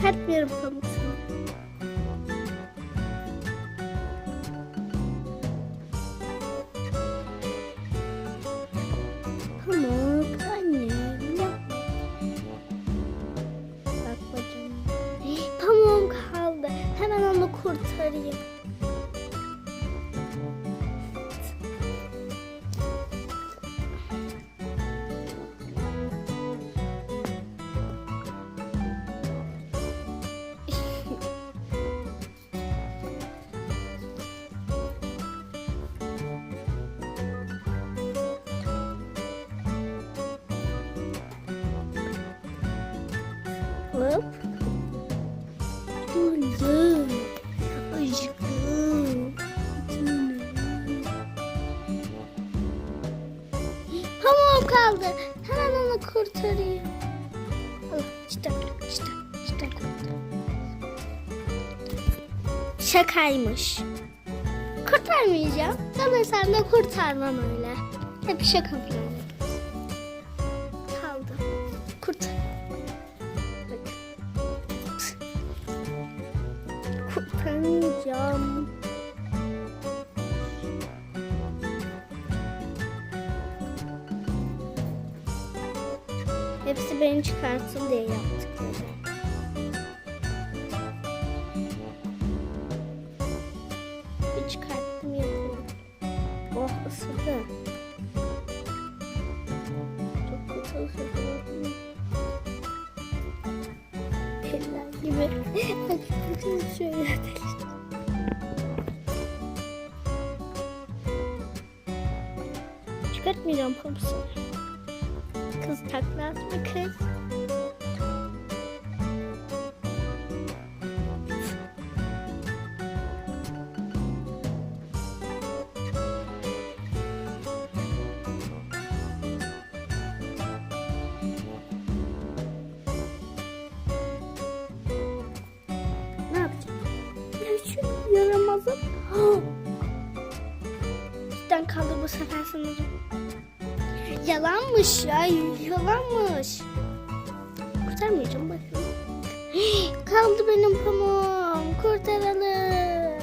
Çıkartmıyorum pamuk. Pamuk yapma. Bak bacım. Pamuğum kaldı. Hemen onu kurtarayım. Kaldı. Hemen onu kurtarayım. Allah çıtak çıtak çıtak. Şakaymış. Kurtarmayacağım. Ama sen de kurtarmam öyle. Hep şaka falan. Kaldı. Kurtar. Bak. Kurtarmayacağım. Hepsi beni çıkartsın diye yaptıkları. Bir çıkarttım yapıyorum. Oh ısırdı. Çok kötü ısırdı. Eller gibi. Bakın şöyle. Çıkartmayacağım hamsi. Kız takla atma kız. Ne yapacağım? Ya şu yaramazım. Cidden kaldı bu sefer sanırım. Yalanmış ya, yalanmış. Kurtarmayacağım bakın. Kaldı benim pamuğum. Kurtaralım.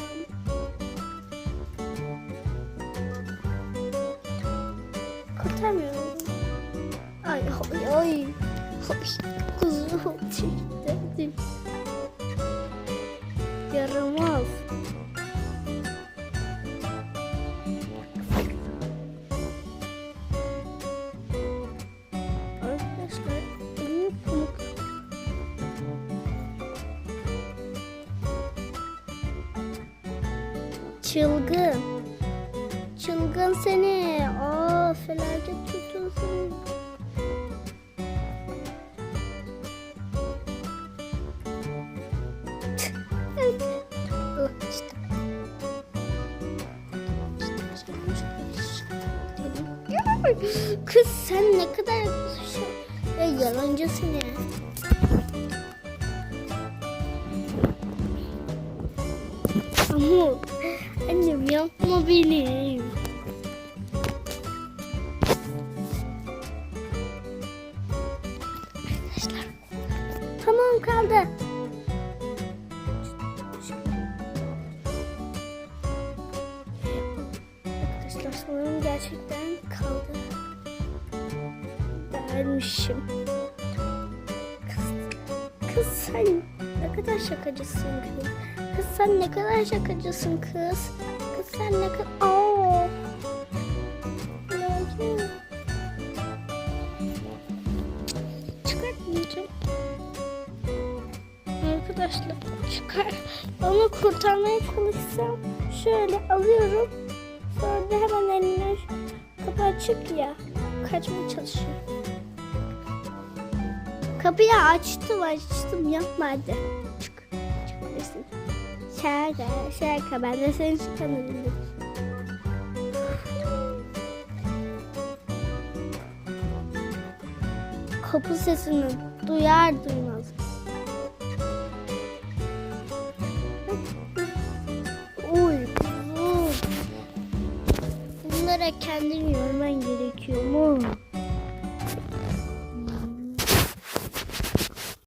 Kurtarmıyorum. Ay ay ay. Ay, Kuzum çektim. Yaramaz. Çılgın. Çılgın seni. Aa felaket. Oh, işte. Kız sen ne kadar şey, ya yalancısın ya. Annem yapma. Arkadaşlar tamam kaldı. Arkadaşlar sanırım gerçekten kaldı. Dermişim. Kız, kız sen ne kadar şakacısın kız. Kız sen ne kadar şakacısın kız. Sen ne. Arkadaşlar çıkar. Onu kurtarmaya çalışsam şöyle alıyorum. Sonra da hemen eline kapı açık ya. Kaçmaya çalışıyor. Kapıyı açtım açtım yapma hadi. Çık. Çıkabilirsin. Şaka şaka ben de seni dedim. Kapı sesini duyar duymaz. Uy kuzum. Bunlara kendini yorman gerekiyor mu?